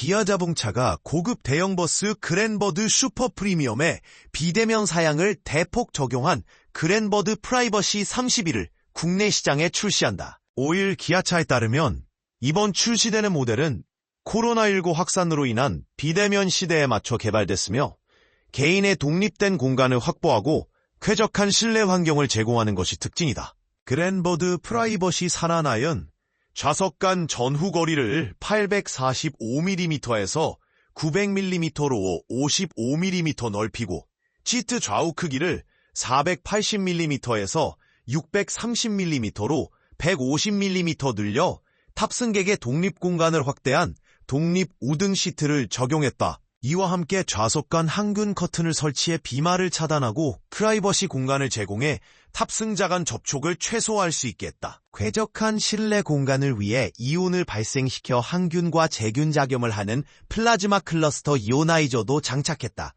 기아 자동차가 고급 대형 버스 그랜버드 슈퍼 프리미엄에 비대면 사양을 대폭 적용한 그랜버드 프라이버시 31을 국내 시장에 출시한다. 5일 기아차에 따르면 이번 출시되는 모델은 코로나19 확산으로 인한 비대면 시대에 맞춰 개발됐으며 개인의 독립된 공간을 확보하고 쾌적한 실내 환경을 제공하는 것이 특징이다. 그랜버드 프라이버시 산하나연 좌석 간 전후 거리를 845mm에서 900mm로 55mm 넓히고 시트 좌우 크기를 480mm에서 630mm로 150mm 늘려 탑승객의 독립 공간을 확대한 독립 우등 시트를 적용했다. 이와 함께 좌석 간 항균 커튼을 설치해 비마를 차단하고 프라이버시 공간을 제공해 탑승자 간 접촉을 최소화할 수 있게 했다. 쾌적한 실내 공간을 위해 이온을 발생시켜 항균과 제균 작용을 하는 플라즈마 클러스터 이오나이저도 장착했다.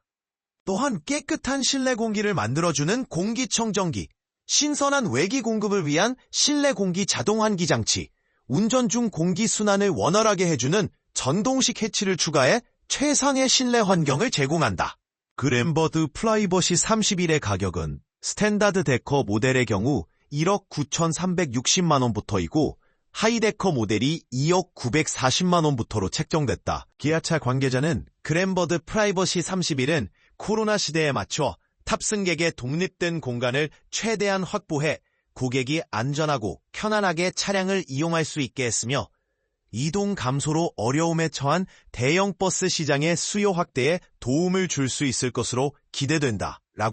또한 깨끗한 실내 공기를 만들어주는 공기청정기, 신선한 외기 공급을 위한 실내 공기 자동 환기 장치, 운전 중 공기 순환을 원활하게 해주는 전동식 해치를 추가해 최상의 실내 환경을 제공한다. 그랜버드 플라이버시 31의 가격은 스탠다드 데커 모델의 경우 1억 9,360만원부터이고 하이데커 모델이 2억 940만원부터로 책정됐다. 기아차 관계자는 그랜버드 프라이버시 31은 코로나 시대에 맞춰 탑승객의 독립된 공간을 최대한 확보해 고객이 안전하고 편안하게 차량을 이용할 수 있게 했으며 이동 감소로 어려움에 처한 대형 버스 시장의 수요 확대에 도움을 줄 수 있을 것으로 기대된다.